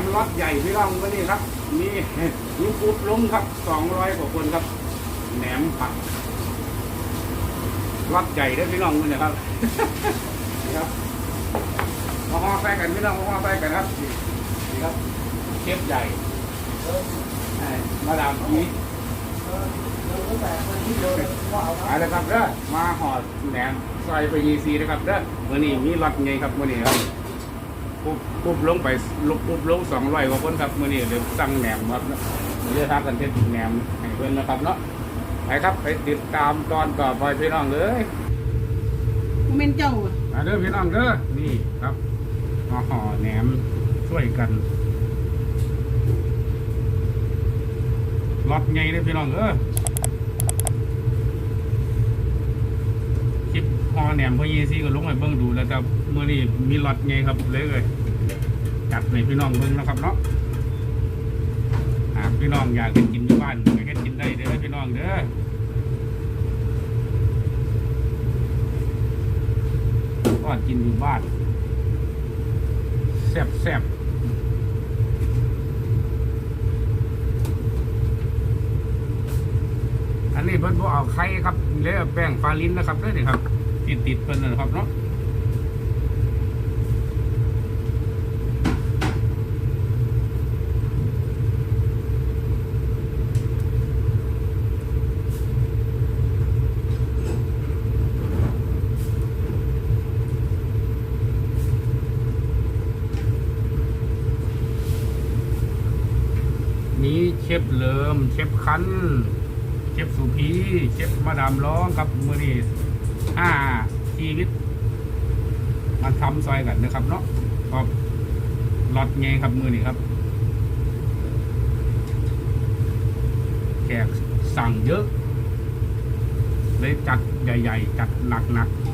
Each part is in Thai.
มล็อตใหญ่พี่น้องวันนี้ครับมีมีปุ๊บลุ้งครับสองร้อยกว่าคนครับแหนมผักรัดใหญ่ได้พี่น้องวันนี้ครับนี่ครับมาห่อใส่กันพี่น้องมาห่อใส่กันครับนี่ครับเชฟใหญ่มาดามนี้เอาละครับเด้อมาห่อแหนมใส่ไปยีซีนะครับเด้อวันนี้มีรถไงครับวันนี้ครับ ปุ๊บปุ๊บลงไปลุกปุ๊บลงสองร้อยกว่าคนครับมื่อนี้เดี๋ยวสั่งแหนมครับเดี๋ยวทำกันเทศแหนมให้เพื่อนนะครับเนาะไปครับไปติดตามตอนต่อไปพี่น้องเลยกูเป็นเจ้าอะมาเด้อพี่น้องเด้อนี่ครับมาห่อแหนมช่วยกันล็อตใหญ่เลยพี่น้องเออคลิปห่ อแหนมพ่อเยซี่ก็ลงไปเบิ่งดูแล้วแต่เมื่อนี้มีล็อตใหญ่ครับเลยเลยจัดในพี่น้องเบิ่งนะครับเนาะหากพี่น้องอยากกินที่บ้านก็ให้กินได้เด้อพี่น้องเด้อก็กินอยู่บ้านแซ่บแซ่บอันนี้เพิ่นบ่เอาไข่ครับเลยเอแป้งฟาลินนะครับเด้อนี่ครับ ติดติดเพิ่นนะครับเนาะมีเชฟเลิมเชฟคันเชฟสุพีเชฟมาดามร้องครับมือนี้ ชีวิต มาทำซอยกันนะครับเนาะก็ลอดไงครับมือนี่ครับ แขกสั่งเยอะ เลยจัดใหญ่ ๆ จัดหนักๆ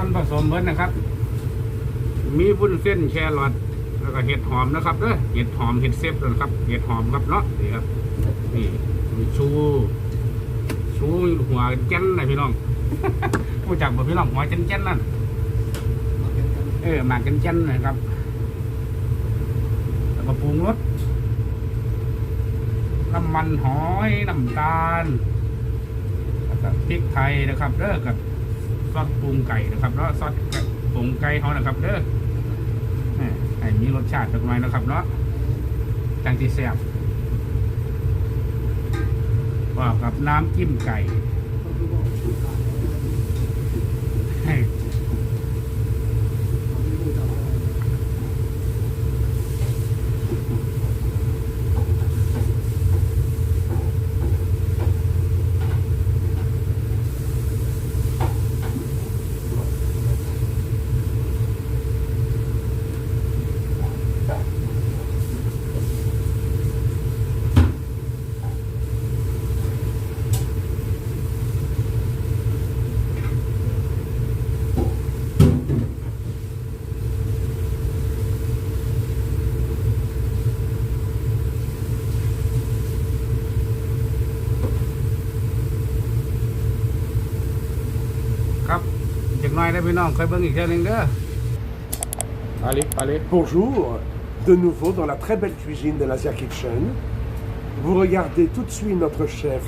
ส่วนผสมเพิ่นนะครับ มีวุ้นเส้นแครอทแล้วก็เห็ดหอมนะครับเด้อเห็ดหอมเห็ดเซฟนะครับ เห็ดหอมครับเนาะนี่ครับนี่มีชู ชูหัวเจนนะพี่น้องรู้จักบ่พี่น้องหัวเจนเจนนั่นเออหมากเจนเจนนะครับแล้วก็ปรุงรสน้ำมันหอยน้ำตาลแล้วก็พริกไทยนะครับเด้อกับ ซอสปรุงไก่นะครับแล้วซอสปรุงไก่เขานะครับเด้อแหม่ให้มีรสชาติเป็นไงนะครับเนาะจังที่แซ่บว่ากับน้ำจิ้มไก่ จักหน่อยได้อพี่น้องเคยเบิ่งอีกเท่านึงเด้อปลาลิปปลาลิป Bonjour, de nouveau dans la très belle cuisine de l'Asia Kitchen. Vous regardez tout de suite notre chef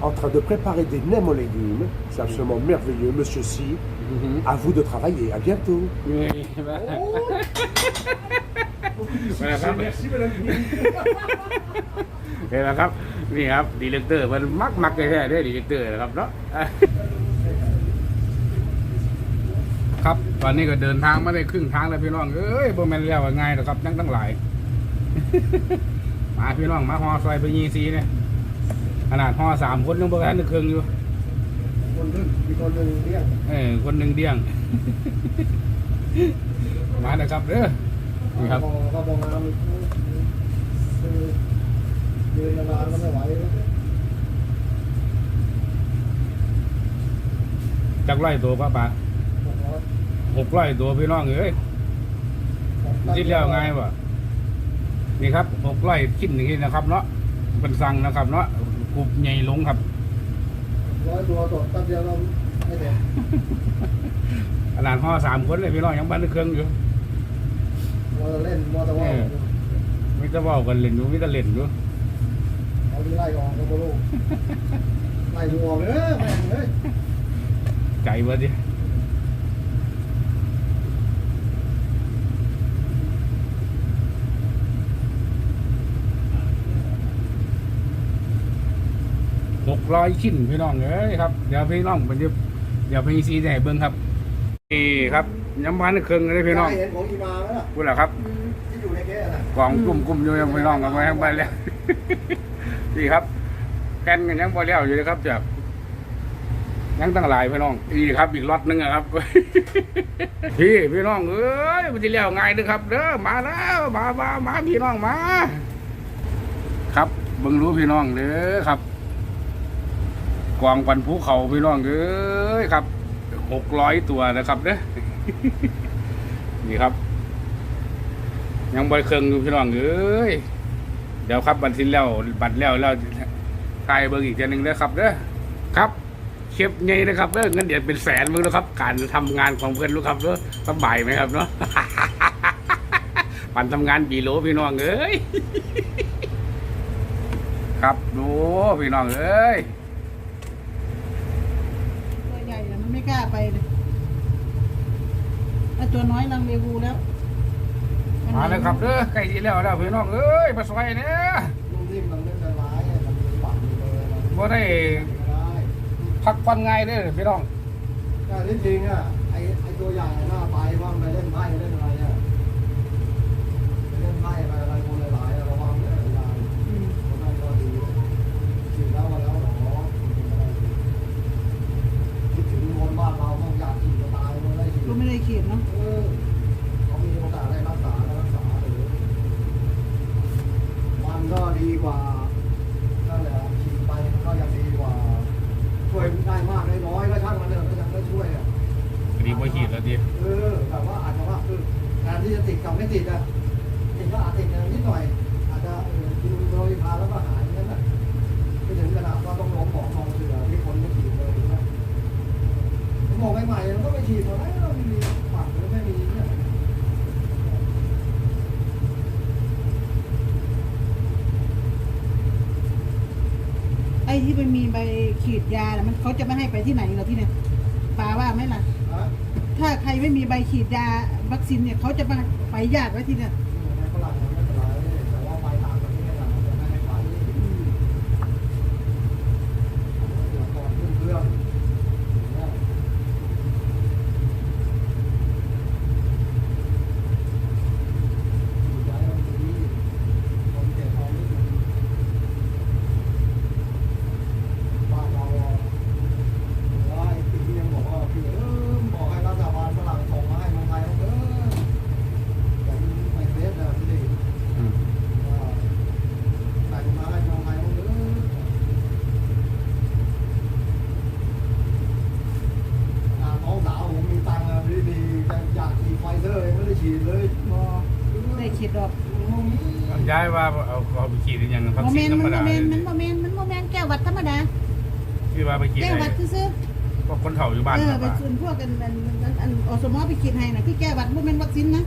en train de préparer des nems aux légumes. C'est absolument merveilleux, monsieur Si. À vous de travailler. À bientôt. นี่มามาครับ Merci, madame. เห็นไหมครับ นี่ครับดีเลกเตอร์มันมักมักแท้ๆได้ดีเลกเตอร์นะครับเนาะ ตอนนี้ก็เดินทางมาได้ครึ่งทางแล้วพี่น้องเอ้ยบ่แม่นแล้วว่าง่ายหรอกครับนั่งตั้งหลาย มาพี่น้องมาฮอซอยไปยีซีเนี่ยขนาดฮอสามคนยังบ่ทันได้ครึ่งอยู่เออคนหนึ่งเดี้ยง มานะครับเด้อนี่ครับคือยืนนานๆก็ไม่ไหวแล้วจักไล่ตัวป้าป๋า หกไล่ตัวพี่น้องเอ้ยที่เรียกไงวะนี่ครับหกไล่ชิ้นอย่างนี้นะครับ เนาะเป็นสั่งนะครับ เนาะกรุบใหญ่ลงครับร้อยตัวตดแป๊บเดียวเราไม่เสร็จขนาดห่อสามคนเลยพี่น้องยังบ้านเครื่องอยู่มอเตอร์เล่นมอเตอร์ว่ามิจะว่ากันเล่นอยู่มิจะเล่นอยู่เอาที่ไล่ออกก็บ่รู้ไล่หัวเลยแม่งเลยใจเบิด ร้อยชิ้นพี่น้องเอ้ยครับเดี๋ยวพี่น้องมันจะเดี๋ยวพี่ซีจะให้เบิ้งครับนี่ครับย้ำบ้านเครื่องเลยพี่น้องเห็นของอีมาไหมล่ะพูดแล้วครับที่อยู่ในเก๊ะน่ะกองกลุ่มกลุ่มอยู่ยังพี่น้องกันไปทั้งไปแล้วนี่ครับแกนกันยังพอแล้วอยู่เลยครับจากยังตั้งหลายพี่น้องอีกครับอีกล็อตหนึงอะครับพี่พี่น้องเอ้ยมันจะเลี้ยวง่ายเด้อครับเด้อมาแล้วมามามาพี่น้องมา ครับเบิ่งรู้พี่น้องเด้อครับ กวางปันภูเขาพี่น้องเอ้ยครับหกร้อยตัวนะครับเด้อนี่ครับ ยังบริเครื่องอยู่พี่น้องเอ้ยเดี๋ยวครับบัตรทิ้นแล้วบัตรแล้วแล้วทายเบิ่งอีกเทีนึงเด้อครับเด้อครับเชฟไงนะครับเด้อเงินเดือนเป็นแสนมึงนะครับ การทำงานของเพื่อนลูกครับเด้อสบายไหมครับเนาะปันทำงานบีโลพี่น้องเอ้ยครับดูพี่น้องเอ้ย ตัวใหญ่อะมันไม่ กล้าไปเลยถ้าตัวน้อยลังเลวูแล้วมาเลยครับเด้อใกล้ที่แล้วแล้วพี่น้องเอ้ยมาซอยเนี่ยลูกนิ่มมันเล่นได้ร้ายอะมันปั่นเลยนะบ่ได้ไม่ได้พักผ่อนง่ายเด้อพี่น้องแต่ที่จริงอะไอ้ไอ้ตัวใหญ่หน้าไปว่ามันไปเล่นไพ่เล่นอะไรอะไปเล่นไพ่ไปอะไรคนหลายๆอะระวังเนี่ยเวลา อืม คนนั้นก็ดีฉีดแล้วมาแล้วหรอคิดถึงคนบ้านเราต้องอยากฉีดจะตายมันได้ฉีด ก็ไม่ได้ขีดเนาะ เออเขามีโอกาสได้รักษาแล้วรักษาเลยมันก็ดีกว่านั่นแหละฉีดไปมันก็ยังดีกว่า ช่วยได้มากได้น้อยก็ช่างมันเถอะก็ยังได้ช่วยอะ ดีกว่าขีดแล้วดิ เออแบบว่าอาจจะว่าคือแทนที่จะติดกับไม่ติดอะติดก็อาจติดนิดหน่อย อาจจะเออกินโรยพาแล้วก็หายนั่นแหละไม่ถึงขนาดว่าต้องล้มหมอมองเสือที่คนไม่ฉีดเลยนะหมอใหม่ๆมันก็ไม่ฉีดหมดแล้วไม่มีฝังหรือไม่มีเนี่ยไอ้ที่มันมีใบขีดยาน่ะมันเขาจะไม่ให้ไปที่ไหนเหรอที่เนี่ยปาว่าไหมล่ะฮะถ้าใครไม่มีใบฉีดยา วัคซีนเนี่ยเขาจะมาไปยากไว้ที่เนี่ย ในฝรั่งมันไม่เป็นไรแต่ว่าไปต่างประเทศอะมันจะไม่ให้ไปเดี๋ยวก่อนขึ้นเครื่องเนี่ย อยู่ไว้บางทีคนเจ็บเขาไม่ถึงบ้านเราอะแล้วไอ้ปีนี้ยังบอกว่าพี่เออบอกให้รัฐบาลฝรั่งส่งมาให้เมืองไทยเออแต่ไม่เฟสนะพี่ว่าแต่งมาให้เมืองไทยเอออ่าน้องสาวผมมีตังค์อะดีดีๆอยากฉีดไฟเซอร์ยังไม่ได้ฉีดเลย บอได้ขีดดอก ย้ายว่าเอาเอาไปขีดอย่าง โมพักเมซีนธรต์รมมันโมดาเมนต์มันโมเมนต์มันโมเมนต์แก้วหวัดธรรมดาที่ว่าไปขีดแก้วไหหวัดนซื้อก็คนเฒ่าอยู่บ้านเอคอรับไปว่าคืนพวกกันอันอันอันอสมอไปขีดให้นะคือแก้หวัดโมเมนต์วัคซีนนะ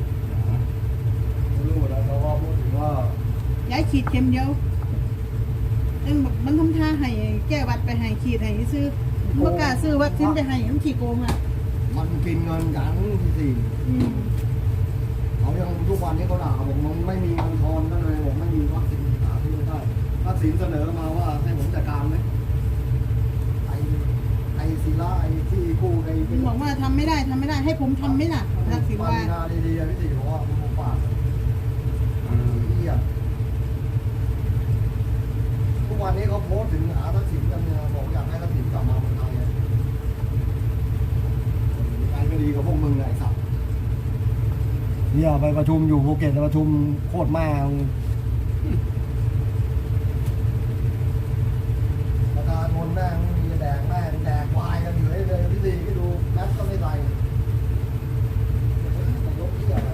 ไม่รู้แล้วแต่ว่าพูดถึงว่าย้ายขีดเข็มเดียวเอ็งบอกมันทำท่าให้แก้หวัดไปให้ขีดให้ซื้อมันบ่กล้าซื้อวัคซีนไปให้มันขี้โกงอะมันกินเงินกันที่สี่ ว่าทำไม่ได้ทำไม่ได้ให้ผมทำไม่ล่ะทักษิณว่า นดีๆพี่ตีบอว่าผมฝากอืมยี่ยมทุกวันนี้เขาโพสถึงอาทักษิณกันเนี่ยบอกอยากให้ทักษิณกลับมาเมืองไทยไอ้ก็ดีกับพวกมึงไอ้สัตว์เนี่ยไปประชุมอยู่ภูเก็ตประชุมโคตรมากประธาชนแม่งมีแดงแม่งแดงควายกันอยู่ ก็ดูแมสก็ไม่ใส่แต่ยกที่อะไร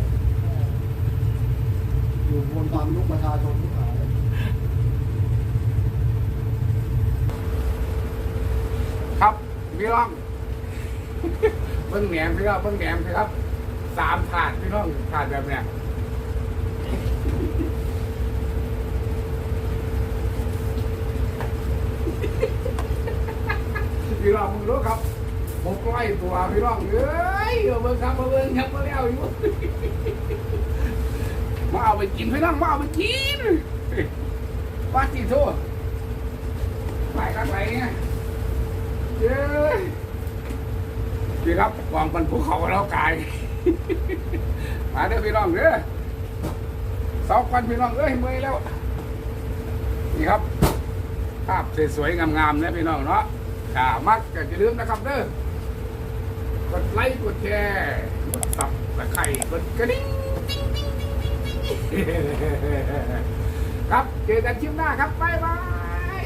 อยู่บนความลุกประชาชนทุกขายครับพี่น้อง เบิ้งแหนมพี่น้องเบิ้งแหนมพี่ครับสามถาดพี่น้องถาดแบบเนี้ยพี่น้องมึงรู้ครับ ผมใกล้ตัวพี่น้องเอ้ยเอาเบิ้งครับมาเบิ้งครับมาแล้วอยู่มาเอาไปกินพี่น้องมาเอาไปกินป้าจีโทษไปกันไปเนี่ยเย้พี่ครับวางบนภูเขาแล้วกายมาเด้อพี่น้องเด้อสองคนพี่น้องเอ้ยเมื่อยแล้วนี่ครับภาพสวยๆงามๆเนี่ยพี่น้องเนาะถ้ามักก็อย่าลืมนะครับเด้อ กดไลค์กดแชร์กดซับตะไคร่กดกระดิ่งครับเจอกันคลิปหน้าครับบ๊ายบาย